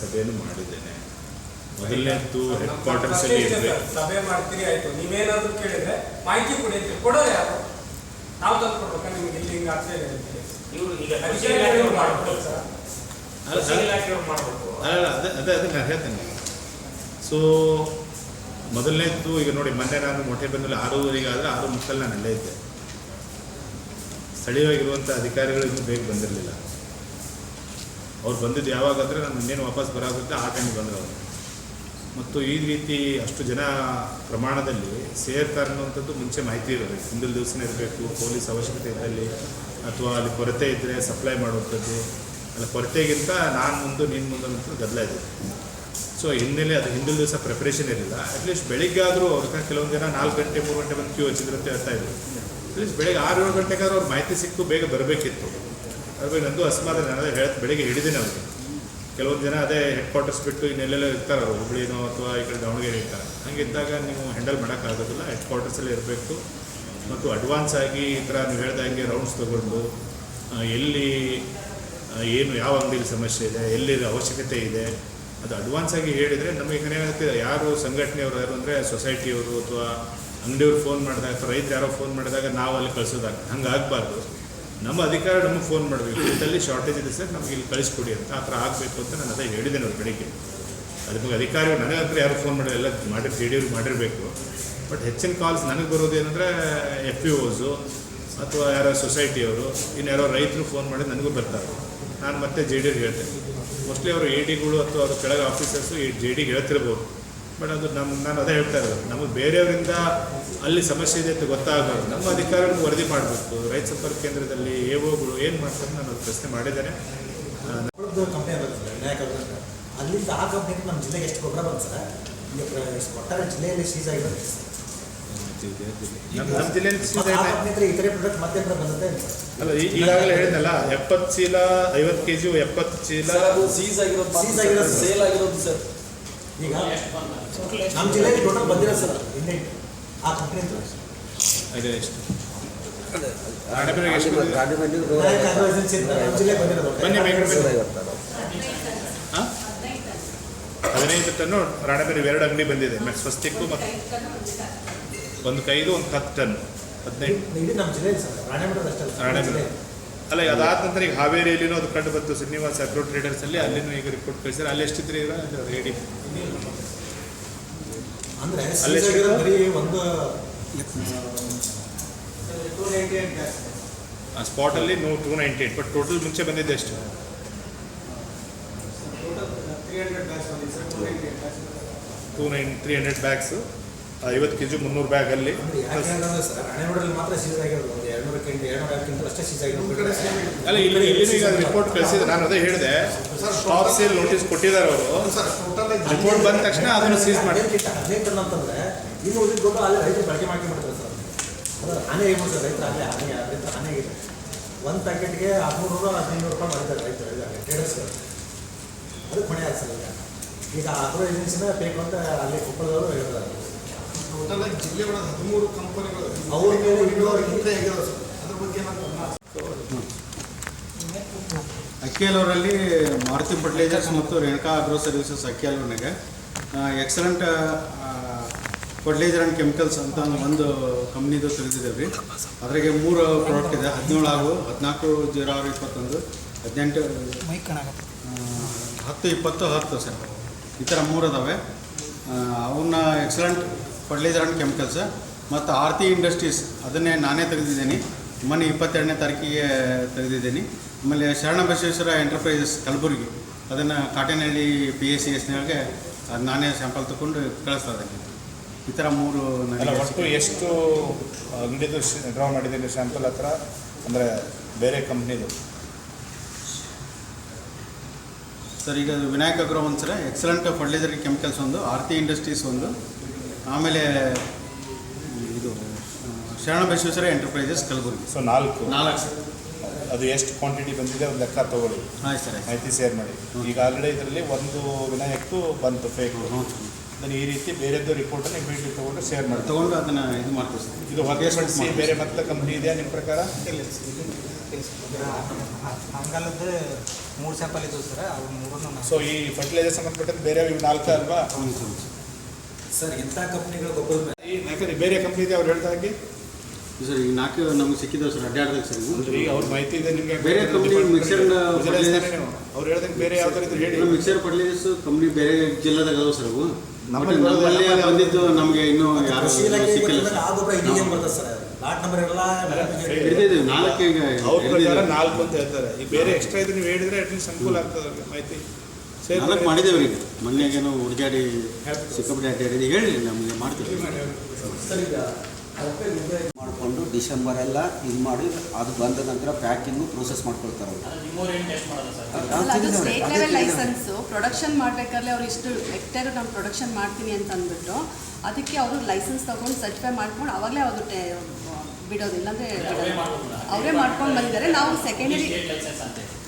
ಸಭೆಯನ್ನು ಮಾಡಿದ್ದೇನೆ. ಮೊದಲನೇದ್ದು head quarters ಅಲ್ಲಿ ಇರಬೇಕು. ಸಭೆ ಮಾಡ್ತೀರಿ ಆಯ್ತು. ನೀವೇನಾದ್ರೂ ಕೇಳಿದ್ರೆ ಮಾಹಿತಿ ಕೊಡಿ ಅಂತ ಕೊಡೋರು ಯಾರು? ನಾವು ತಂದು ಕೊಡ್ಬೇಕಾ ನಿಮ್ಗೆ ಇಲ್ಲಿ ಹಿಂಗೆ ಆಗ್ತಾ ಇದೆ ಇವರು ಈಗ ಕೃಷಿ ಅಧಿಕಾರಿಗಳು ಮಾಡ್ಬೋದು ಮಾಡ್ಬೇಕು. ಸರ್. ಕೃಷಿ ಇಲಾಖೆಯವ್ರು ಮಾಡ್ಬೇಕು. ಅಲ್ಲ ಅದೇ ಅದೇ ಅದೇ ನಾನು ಹೇಳ್ತೇನೆ. ಸೊ ಮೊದಲನೇದ್ದು ಈಗ ನೋಡಿ ಮೊನ್ನೆ ನಾನು ಮೊಟ್ಟೆ ಬಂದಲ್ಲಿ ಆರೂವರೆಗೆ ಆದರೆ ಆರು ಮುಕ್ಕಲ್ಲಿ ನಾನು ಅಲ್ಲೇ ಇದ್ದೆ. ಸ್ಥಳೀಯವಾಗಿರುವಂಥ ಅಧಿಕಾರಿಗಳು ಇನ್ನೂ ಬೇಗ ಬಂದಿರಲಿಲ್ಲ. ಅವ್ರು ಬಂದಿದ್ದು ಯಾವಾಗಾದರೆ ನಾನು ಇನ್ನೇನು ವಾಪಸ್ ಬರೋಗುತ್ತೆ, ಆ ಟೈಮಿಗೆ ಬಂದರು ಅವರು. ಮತ್ತು ಈ ರೀತಿ ಅಷ್ಟು ಜನ ಪ್ರಮಾಣದಲ್ಲಿ ಸೇರ್ತಾರೆ ಅನ್ನುವಂಥದ್ದು ಮುಂಚೆ ಮಾಹಿತಿ ಇರಬೇಕು ಹಿಂದಿನ ದಿವಸನೇ ಇರಬೇಕು, ಪೊಲೀಸ್ ಅವಶ್ಯಕತೆ ಇದ್ದಲ್ಲಿ, ಅಥವಾ ಅಲ್ಲಿ ಕೊರತೆ ಇದ್ದರೆ ಸಪ್ಲೈ ಮಾಡುವಂಥದ್ದು. ಅಲ್ಲ, ಕೊರತೆಗಿಂತ ನಾನು ಮುಂದೆ, ನೀನು ಮುಂದೆ ಅಂತ ಗದ್ದಲ ಇದೆ. ಸೊ ಹಿನ್ನೆಲೆ ಅದು ಹಿಂದಿನ ದಿವಸ ಪ್ರಿಪ್ರೇಷನ್ ಇರಲಿಲ್ಲ. ಅಟ್ಲೀಸ್ಟ್ ಬೆಳಿಗ್ಗೆ ಆದರೂ ಅವ್ರಿಗೆ ಕೆಲವೊಂದು ಜನ ನಾಲ್ಕು ಗಂಟೆ, ಮೂರು ಗಂಟೆ ಬಂದು ಕ್ಯೂ ಹಚ್ಚಿದ್ರು ಅಂತ ಹೇಳ್ತಾ ಇದ್ರು. ಅಟ್ಲೀಸ್ಟ್ ಬೆಳಿಗ್ಗೆ ಆರು ಏಳು ಗಂಟೆಗಾದ್ರೂ ಅವ್ರ ಮಾಹಿತಿ ಸಿಕ್ಕು, ಬೇಗ ಬರಬೇಕಿತ್ತು. ಅದ್ರ ನಂದು ಅಸ್ಮಾದ ನಾನು ಅದೇ ಹೇಳ, ಬೆಳಿಗ್ಗೆ ಹಿಡಿದಿನಿ ಅವ್ರಿಗೆ ಕೆಲವೊಂದು ಜನ ಅದೇ ಹೆಡ್ ಕ್ವಾರ್ಟರ್ಸ್ ಬಿಟ್ಟು ಇನ್ನೆಲ್ಲೆಲ್ಲ ಇರ್ತಾರೆ ಅವರು ಹುಬ್ಳಿನೋ ಅಥವಾ ಈ ಕಡೆ ದಾವಣಗೆರೆ ಇರ್ತಾರೆ. ಹಂಗಿದ್ದಾಗ ನೀವು ಹ್ಯಾಂಡಲ್ ಮಾಡೋಕ್ಕಾಗೋದಿಲ್ಲ ಹೆಡ್ ಕ್ವಾರ್ಟರ್ಸಲ್ಲಿ ಇರಬೇಕು. ಮತ್ತು ಅಡ್ವಾನ್ಸ್ ಆಗಿ ಈ ಥರ ನೀವು ಹಾಗೆ ರೌಂಡ್ಸ್ ತೊಗೊಂಡು ಎಲ್ಲಿ ಏನು, ಯಾವ ಅಂಗಡಿಲಿ ಸಮಸ್ಯೆ ಇದೆ ಎಲ್ಲಿ ಅವಶ್ಯಕತೆ ಇದೆ, ಅದು ಅಡ್ವಾನ್ಸ್ ಆಗಿ ಹೇಳಿದರೆ ನಮಗೆ ಏನಾಗುತ್ತೆ ಯಾರು ಸಂಘಟನೆಯವರು, ಯಾರು ಅಂದರೆ ಸೊಸೈಟಿಯವರು ಅಥವಾ ಅಂಗಡಿಯವ್ರು ಫೋನ್ ಮಾಡಿದಾಗ ಅಥವಾ ರೈತರು ಯಾರೋ ಫೋನ್ ಮಾಡಿದಾಗ ನಾವು ಅಲ್ಲಿ ಕಳಿಸೋದಾಗ ಹಂಗೆ ಆಗಬಾರ್ದು ನಮ್ಮ ಅಧಿಕಾರ ನಮಗೆ ಫೋನ್ ಮಾಡಬೇಕು. ಇದರಲ್ಲಿ ಶಾರ್ಟೇಜ್ ಇದೆ ಸರ್, ನಮಗೆ ಇಲ್ಲಿ ಕಳಿಸ್ಕೊಡಿ ಅಂತ. ಆ ಥರ ಆಗಬೇಕು ಅಂತ ನಾನು ಅದೇ ಹೇಳಿದ್ದೇನೆ ನಾವು ಬೆಳಿಗ್ಗೆ. ಅದಕ್ಕೆ ಅಧಿಕಾರಿಗಳು ನನಗಂತೂ ಯಾರು ಫೋನ್ ಮಾಡಿ ಎಲ್ಲ ಮಾಡಿ ಡಿ ಮಾಡಿರಬೇಕು. ಬಟ್ ಹೆಚ್ಚಿನ ಕಾಲ್ಸ್ ನನಗೆ ಬರೋದೇನೆಂದರೆ ಎಫ್ ಪಿ ಓಸು ಅಥವಾ ಯಾರೋ ಸೊಸೈಟಿಯವರು ಇನ್ನು ಯಾರೋ ರೈತರು ಫೋನ್ ಮಾಡಿ ನನಗೂ ಬರ್ತಾರೆ. ನಾನು ಮತ್ತೆ ಜೆ ಡಿ ಹೇಳ್ತೇನೆ. ಮೋಸ್ಟ್ಲಿ ಅವರು ಎ ಡಿಗಳು ಅಥವಾ ಅವ್ರ ಕೆಳಗೆ ಆಫೀಸರ್ಸು ಈ ಜೆ ಡಿಗೆ ಹೇಳ್ತಿರ್ಬೋದು. ಬಟ್ ಅದು ನಮ್ಮ ನಾನು ಅದೇ ಹೇಳ್ತಾ ಇರೋದು. ನಮಗೆ ಬೇರೆಯವರಿಂದ ಅಲ್ಲಿ ಸಮಸ್ಯೆ ಇದೆ ಅಂತ ಗೊತ್ತಾಗಬಾರ್ದು ನಮ್ಮ ಅಧಿಕಾರಿಗಳು ವರದಿ ಮಾಡಬೇಕು. ರೈತ ಸಂಪರ್ಕ ಕೇಂದ್ರದಲ್ಲಿ ಎ ಓಗಳು ಏನು ಮಾಡ್ತಾರೆ ನಾನು ಪ್ರಶ್ನೆ ಮಾಡಿದ್ದೇನೆ. ಕಂಪ್ನಿ ಅಂತ. ಅಲ್ಲಿಂದ ಆ ಕಂಪ್ನಿಗೆ ನಮ್ಮ ಜಿಲ್ಲೆಗೆ ಎಷ್ಟು ಗೊಬ್ಬರ ಬಂತು ಸರ್? ಒಟ್ಟಾರೆ ಜಿಲ್ಲೆಯಲ್ಲಿ ಸೀಸ್ ಆಗಿರುತ್ತೆ ನಮ್ಮ ಜಿಲ್ಲೆಯಲ್ಲಿ ಕಂಪ್ನಿ ಪ್ರಾಡಕ್ಟ್ ಮತ್ತೆ ಸರ್? ಅಲ್ಲ ಈಗಾಗಲೇ ಹೇಳಿದ್ನಲ್ಲ ಎಪ್ಪತ್ತು ಚೀಲ ಐವತ್ತು ಕೆ ಜಿ ಎಪ್ಪತ್ತು ಚೀಲ. ಸೀಸ್ ಆಗಿರೋದು ಸೀಸ್ ಆಗಿರೋದು ಸೇಲ್ ಆಗಿರೋದು ಸರ್. ಈಗ ನಮ್ಮ ಜಿಲ್ಲೆಯಲ್ಲಿ ಟೋಟಲ್ ಬಂದಿರೋ ಸರ್ ಇನ್ನೇ ಆ ಕಂಪ್ನಿ ಎಷ್ಟು ಹದಿನೈದು ಟನ್ನು ರಾಣಬೇರಿ ಎರಡು ಅಂಗಡಿ ಬಂದಿದೆ. ಮತ್ತೆ ಸ್ವಸ್ತಿಕ್ಕು ಮತ್ತು ಒಂದು ಕೈದು ಒಂದು ಹತ್ತು ಟನ್. ಹದಿನೈದು. ಇಡೀ ಅಲ್ಲ. ಅಲ್ಲ ಅದಾದ ನಂತರ ಈಗ ಹಾವೇರಿಯಲ್ಲಿನೂ ಅದು ಕಂಡು ಬಂತು. ಶ್ರೀನಿವಾಸ ಅಗ್ರೋ ಟ್ರೇಡರ್ಸಲ್ಲಿ ಅಲ್ಲಿನೂ ಈಗ ರಿಪೋರ್ಟ್ ಕಳಿಸಿದ್ರೆ ಅಲ್ಲಿ ಎಷ್ಟಿದ್ರೆ ಈಗ ರೆಡಿ ಅಂದ್ರೆ ಅಲ್ಲಿ ಒಂದು ಆ ಸ್ಪಾಟಲ್ಲಿ no two ninety eight but total ಮುಂಚೆ ಬಂದಿದ್ದೆ ಎಷ್ಟು? Two nine three hundred bags ಐವತ್ತು ಕೆ ಜಿ ಮುನ್ನೂರು ಬ್ಯಾಗ್ ಅಲ್ಲಿ ಸರ್ ಇಲ್ಲಿ ಇಲ್ಲಿ ಈಗ ರಿಪೋರ್ಟ್ ಕಳಿಸಿದ್ರೆ. ನಾನು ಅದೇ ಹೇಳಿದೆ. ಸ್ಟಾಪ್ ಸೇಲ್ ನೋಟಿಸ್ ಕೊಟ್ಟಿದ್ದಾರೆ ಅವರು. ರಿಪೋರ್ಟ್ ಬಂದ ತಕ್ಷಣ ಅದನ್ನು ಸೀಸ್ ಮಾಡಿ ಸರ್. ಸರ್ ಒಂದು ಪ್ಯಾಕೆಟ್ಗೆ ಹದಿಮೂರು ನೂರು ಹದಿನೈದು ರೂಪಾಯಿ ಮಾಡಿದ್ದಾರೆ ರೈತರು ಇದ್ದಾರೆ ಟ್ರೇಡರ್ಸ್ ಅದು ಕೊನೆ ಆಗ್ಸಲ್ಲ ಈಗ. ಈಗ ಅಗ್ರೋ ಏಜೆನ್ಸಿನ ಬೇಕು ಅಂತ ಅಲ್ಲಿ ಕೊಪ್ಪಳದವರು ಹೇಳಿದ್ದಾರೆ. ಟೋಟಲ್ ಆಗಿ ಜಿಲ್ಲೆ ಒಳಗೆ ಹದಿಮೂರು ಕಂಪನಿಗಳು ಅವ್ರಿಗೆ ಮೇಲೆ ಹಿಂದೆ ಸರ್? ಅದ್ರ ಬಗ್ಗೆ ಅಕ್ಕಿಯಲ್ಲೂರಲ್ಲಿ ಮಾರುತಿ ಫರ್ಟಿಲೈಸರ್ಸ್ ಮತ್ತು ರೇಣುಕಾ ಅಗ್ರೋ ಸರ್ವಿಸಸ್ ಅಕ್ಕಿಯಲ್ಲೂರಿನಾಗೆ ಎಕ್ಸಲೆಂಟ್ ಫರ್ಟಿಲೈಸರ್ ಆ್ಯಂಡ್ ಕೆಮಿಕಲ್ಸ್ ಅಂತ ಒಂದು ಕಂಪ್ನಿದು ತಿಳಿದಿದ್ದೇವೆ ರೀ. ಅದ್ರಾಗೆ ಮೂರು ಪ್ರಾಡಕ್ಟ್ ಇದೆ ಹದಿನೇಳು ಆರು ಹದಿನಾಲ್ಕು ಜೀರೋ ಆರು ಇಪ್ಪತ್ತೊಂದು ಹದಿನೆಂಟು ಹತ್ತು ಇಪ್ಪತ್ತು ಹತ್ತು ಸರ್. ಈ ಥರ ಮೂರು ಅದಾವೆ. ಅವನ್ನ ಎಕ್ಸಲೆಂಟ್ ಫರ್ಟಿಲೈಸರ್ ಆ್ಯಂಡ್ ಕೆಮಿಕಲ್ಸ್ ಮತ್ತು ಆರ್ತಿ ಇಂಡಸ್ಟ್ರೀಸ್ ಅದನ್ನೇ ನಾನೇ ತೆಗೆದಿದ್ದೀನಿ. ಮೊನ್ನೆ ಇಪ್ಪತ್ತೆರಡನೇ ತಾರೀಕಿಗೆ ತೆಗೆದಿದ್ದೀನಿ. ಆಮೇಲೆ ಶರಣ ಬಸವೇಶ್ವರ ಎಂಟರ್ಪ್ರೈಸಸ್ ಕಲಬುರಗಿ ಅದನ್ನು ಕಾಟೇನಹಳ್ಳಿ ಪಿ ಎಸ್ ಸಿ ಎಸ್ನೊಳಗೆ ಅದು ನಾನೇ ಸ್ಯಾಂಪಲ್ ತಗೊಂಡು ಕಳಿಸ್ತಾ ಇದ್ದೀನಿ. ಈ ಥರ ಮೂರು ಒಟ್ಟು ಎಷ್ಟು ಅಂಗಡಿದು ಡ್ರಾ ಮಾಡಿದ್ದೀನಿ ಸ್ಯಾಂಪಲ್ ಹತ್ರ? ಅಂದರೆ ಬೇರೆ ಕಂಪ್ನಿದು ಸರ್ ಈಗ ವಿನಾಯಕ ಅಗ್ರೋ ಒಂದು ಸರ ಎಕ್ಸಲೆಂಟ್ ಫರ್ಟಿಲೈಸರ್ ಕೆಮಿಕಲ್ಸ್ ಒಂದು ಆರ್ತಿ ಇಂಡಸ್ಟ್ರೀಸ್ ಒಂದು ಆಮೇಲೆ ಇದು ಶರಣ ಬಸವೇಶ್ವರ ಎಂಟರ್ಪ್ರೈಸಸ್ ಕಲಬುರಗಿ. ಸೊ ನಾಲ್ಕು. ನಾಲ್ಕು ಸರ್. ಅದು ಎಷ್ಟು ಕ್ವಾಂಟಿಟಿ ಬಂದಿದೆ ಒಂದು ಲೆಕ್ಕ ತಗೊಳ್ಳಿ. ಹಾಂ ಸರ್ ಆಯ್ತು ಮಾಹಿತಿ ಶೇರ್ ಮಾಡಿ. ಈಗ ಆಲ್ರೆಡಿ ಇದರಲ್ಲಿ ಒಂದು ವಿನಾಯಕ್ಕು ಬಂತು ಫೇಕ್ ಅದನ್ನು ಈ ರೀತಿ ಬೇರೆದ್ದು ರಿಪೋರ್ಟನ್ನು ಇಮಿಡಿಯೇಟ್ಲಿ ತೊಗೊಂಡು ಶೇರ್ ಮಾಡಿ. ತೊಗೊಂಡು ಅದನ್ನು ಇದು ಮಾಡ್ತೀವಿ ಸರ್. ಇದು ಹೊರತುಪಡಿಸಿ ಬೇರೆ ಮತ್ತೆ ಕಂಪ್ನಿ ಇದೆಯಾ ನಿಮ್ಮ ಪ್ರಕಾರ? ಇಲ್ಲ ಹಂಗಲ್ಲದ ಮೂರು ಸ್ಯಾಂಪಲ್ ಇದ್ದವು ಸರ್ ಅವ್ರು ಮೂರನ್ನು ಸೊ ಈ ಫರ್ಟಿಲೈಸರ್ ಸಂಬಂಧಪಟ್ಟಂತೆ ಬೇರೆ ಇವು ನಾಲ್ಕು ಅಲ್ವಾ? ಸರ್ ಇಂಥ ಕಂಪ್ನಿಗಳ ಗೊಬ್ಬರದ ಮೇಲೆ ಯಾಕಂದ್ರೆ ಬೇರೆ ಕಂಪ್ನಿ ಇದೆ ಅವ್ರು ಹೇಳ್ತಾ ಹಾಗೆ? ಸರ್ ಈಗ ನಾಲ್ಕು ನಮ್ಗೆ ಸಿಕ್ಕಿದ್ದಾವೆ ಸರ್ ಅಡ್ಡಾಡ್ದಾಗ ಸರ್ ಇವು. ಈಗ ಅವ್ರ ಮಾಹಿತಿ ಇದೆ ನಿಮಗೆ? ಬೇರೆ ಕಂಪ್ನಿ ಮಿಕ್ಸರ್ ಅವ್ರು ಹೇಳ್ದಂಗೆ ಬೇರೆ ಯಾವ ಥರ ಇದ್ರೆ ಹೇಳಿ. ಮಿಕ್ಸರ್ ಫರ್ಟಿಲೈಸರ್ಸ್ ಕಂಪ್ನಿ ಬೇರೆ ಜಿಲ್ಲೆದಾಗ ಅದಾವ ಸರ್ ಅವು. ನಮ್ಮಲ್ಲಿ ಬರೋದು- ಬಂದಿದ್ದು ನಮಗೆ ಇನ್ನೂ ಯಾರು ಕೃಷಿ ಇಲಾಖೆಗೆ ಸಿಕ್ಕಿಲ್ಲ ಆ ಗೊಬ್ಬರ ಬರ್ತದೆ ಸರ್? ಲಾಟ್ ನಂಬರ್ ಎಲ್ಲ ಹಿಡಿದಿದ್ದೀವಿ ನಾಲ್ಕು ಈಗ ಅವ್ರ ಪ್ರಕಾರ ಹಿಡಿದಿದ್ದೀವಿ. ನಾಲ್ಕು ಅಂತ ಹೇಳ್ತಾರೆ. ಈ ಬೇರೆ ಎಕ್ಸ್ಟ್ರಾ ಇದ್ರೆ ನೀವು ಹೇಳಿದ್ರೆ ಅಟ್ಲೀಸ್ಟ್ ಅನುಕೂಲ ಆಗ್ತದೆ ಅವ್ರಿಗೆ ಮಾಹಿತಿ. ನಾಲ್ಕು ಮಾಡಿದ್ದೇವೆ ಈಗ. ಮೊನ್ನೆಗೇನು ಹುಡುಗಾಡಿ ಸಿಕ್ಕಾಪಟ್ಟೆ ಅಡ್ಡಾಡಿದ್ದು ಹೇಳಿ ನಮಗೆ ಮಾಡ್ತೀವಿ. ಸರ್ ಈಗ ಅದಕ್ಕೆ ಮುಂದೆ ಮಾಡಿಕೊಂಡು ಡಿಸೆಂಬರ್ ಎಲ್ಲ ಇದು ಮಾಡಿ ಅದು ಬಂದ ನಂತರ ಪ್ಯಾಕಿಂಗು ಪ್ರೋಸೆಸ್ ಮಾಡ್ಕೊಳ್ತಾರೆ. ಅದು ಸ್ಟೇಟ್ ಲೆವೆಲ್ ಲೈಸೆನ್ಸು ಪ್ರೊಡಕ್ಷನ್ ಮಾಡಬೇಕಾದ್ರೆ ಅವ್ರು ಇಷ್ಟು ಹೆಕ್ಟೇರ್ ನಾನು ಪ್ರೊಡಕ್ಷನ್ ಮಾಡ್ತೀನಿ ಅಂತ ಅಂದ್ಬಿಟ್ಟು ಅದಕ್ಕೆ ಅವರು ಲೈಸೆನ್ಸ್ ತಗೊಂಡು ಸರ್ಟಿಫೈ ಮಾಡ್ಕೊಂಡು ಅವಾಗಲೇ ಅದು ಬಿಡೋದಿಲ್ಲ. ಅಂದ್ರೆ ಅವರೇ ಮಾಡ್ಕೊಂಡು ಬಂದಿದ್ದಾರೆ. ನಾವು ಸೆಕೆಂಡರಿ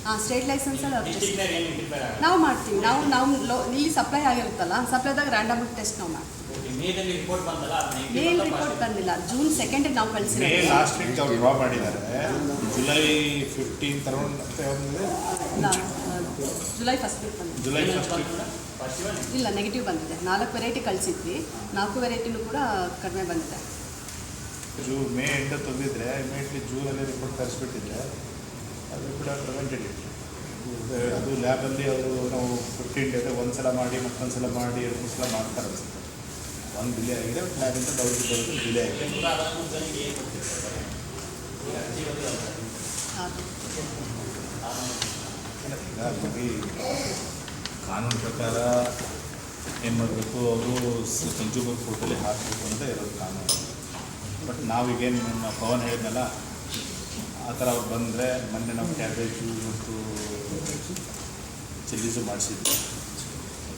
ಹಾಂ ಸ್ಟೇಟ್ ಲೈಸೆನ್ಸಲ್ಲಿ ಅವ್ರು ಟೆಸ್ಟ್ ನಾವು ಮಾಡ್ತೀವಿ. ನಾವು ನಾವು ಲೋ ಇಲ್ಲಿ ಸಪ್ಲೈ ಆಗಿರುತ್ತಲ್ಲ ಸಪ್ಲೈದಾಗ ರ್ಯಾಂಡಮ್ ಟೆಸ್ಟ್ ನಾವು ಮಾಡ್ತೀವಿ. ಮೇಲ್ ರಿಪೋರ್ಟ್ ಬಂದಿಲ್ಲ. ಜೂನ್ ಸೆಕೆಂಡ್ ನಾವು ಮೇ ಕಳಿಸಿರೋದು ಲಾಸ್ಟ್ ವೀಕ್ ಅವ್ರು ಡ್ರಾ ಮಾಡಿದ್ದಾರೆ. ಜುಲೈ ಫಿಫ್ಟೀನ್ ಯಾವ್ದಿದೆ ಜುಲೈ ಫಸ್ಟ್ ವೀಕ್ ಬಂದಿದೆ. ಜುಲೈ ಫಸ್ಟ್ ಇಲ್ಲ ನೆಗೆಟಿವ್ ಬಂದಿದೆ. ನಾಲ್ಕು ವೆರೈಟಿ ಕಳಿಸಿದ್ವಿ. ನಾಲ್ಕು ವೆರೈಟಿನೂ ಕೂಡ ಕಡಿಮೆ ಬಂದಿದೆ. ಜೂನ್ ಮೇ ಎಂಡ್ ತಂದಿದ್ರೆ ಇಮಿಡಿಯೇಟ್ಲಿ ಜೂನಲ್ಲಿ ರಿಪೋರ್ಟ್ ತರಿಸ್ಬಿಟ್ಟಿದ್ರೆ ಅದು ಕೂಡ ಪ್ರಿವೆಂಟೆಡ್ ಅದು ಲ್ಯಾಬಲ್ಲಿ ಅವರು ನಾವು ಫಿಫ್ಟೀನ್ ಡೇಸ್ ಒಂದ್ಸಲ ಮಾಡಿ ಮತ್ತೊಂದ್ಸಲ ಮಾಡಿ, ಎರಡು ಮೂರು ಸಲ ಮಾಡ್ತಾರೆ ಅನ್ಸುತ್ತೆ ಒಂದು ಡಿಲೇ ಆಗಿದೆ ಲ್ಯಾಬಿಂದ ಡೌಟ್ ಬರೋದು ಡಿಲೇ ಆಗಿದೆ ಕಾನೂನು ಪ್ರಕಾರ ಏನು ಮಾಡಬೇಕು, ಅವರು ಕನ್ಸ್ಯೂಮರ್ ಕೋರ್ಟಲ್ಲಿ ಹಾಕಬೇಕು ಅಂತ ಇರೋದು ಕಾನೂನು. ಬಟ್ ನಾವೀಗೇನು ನಮ್ಮ ಪವನ್ ಹೇಳಿದ್ನಲ್ಲ ಆ ಥರ ಅವ್ರು ಬಂದರೆ ಮೊನ್ನೆ ನಾವು ಕ್ಯಾಬೇಜು ಮತ್ತು ಚಿಲ್ಲೀಸು ಮಾಡಿಸಿದ್ವಿ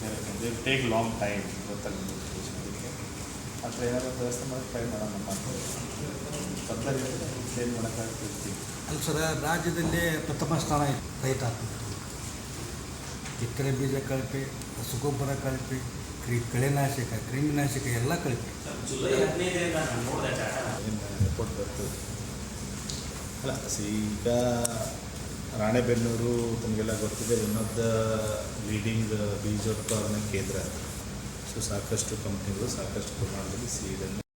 ಯಾಕಂದರೆ ಟೇಕ್ ಲಾಂಗ್ ಟೈಮ್ ಗೊತ್ತಾಗುತ್ತೆ ಅದಕ್ಕೆ ಆ ಥರ ಏನಾದರೂ ವ್ಯವಸ್ಥೆ ಮಾಡಿ ಟ್ರೈ ಮಾಡೋಣ ಅಂತ. ಪದ್ಧತಿ ಏನು ಮಾಡೋಕ್ಕಾಗ್ತಿರ್ತೀವಿ ಅಲ್ಲಿ ಸರ್ ರಾಜ್ಯದಲ್ಲಿ ಪ್ರಥಮ ಸ್ಥಾನ ರೈತ. ಕಿತ್ತಳೆ ಬೀಜ ಕಳಪೆ ರಸಗೊಬ್ಬರ ಕಳಪೆ ಕ್ರಿ ಕಳೆನಾಶಕ ಕ್ರಿಮಿನಾಶಕ ಎಲ್ಲ ಕಳಪೆ ಜುಲೈ ಹದಿನೈದರಿಂದ ನಾನು ನೋಡಿದೆ ಡಾಟಾ ಏನು ರಿಪೋರ್ಟ್ ಬರ್ತದೆ ಅಲ್ಲ ಸಿ ಈಗ ರಾಣೆಬೆನ್ನೂರು ತಮಗೆಲ್ಲ ಗೊತ್ತಿದೆ ಒನ್ ಆಫ್ ದ ಲೀಡಿಂಗ್ ಬೀಜೋತ್ಪಾದನಾ ಕೇಂದ್ರ. ಸೊ ಸಾಕಷ್ಟು ಕಂಪ್ನಿಗಳು ಸಾಕಷ್ಟು ಪ್ರಮಾಣದಲ್ಲಿ ಸೀಡನ್ನು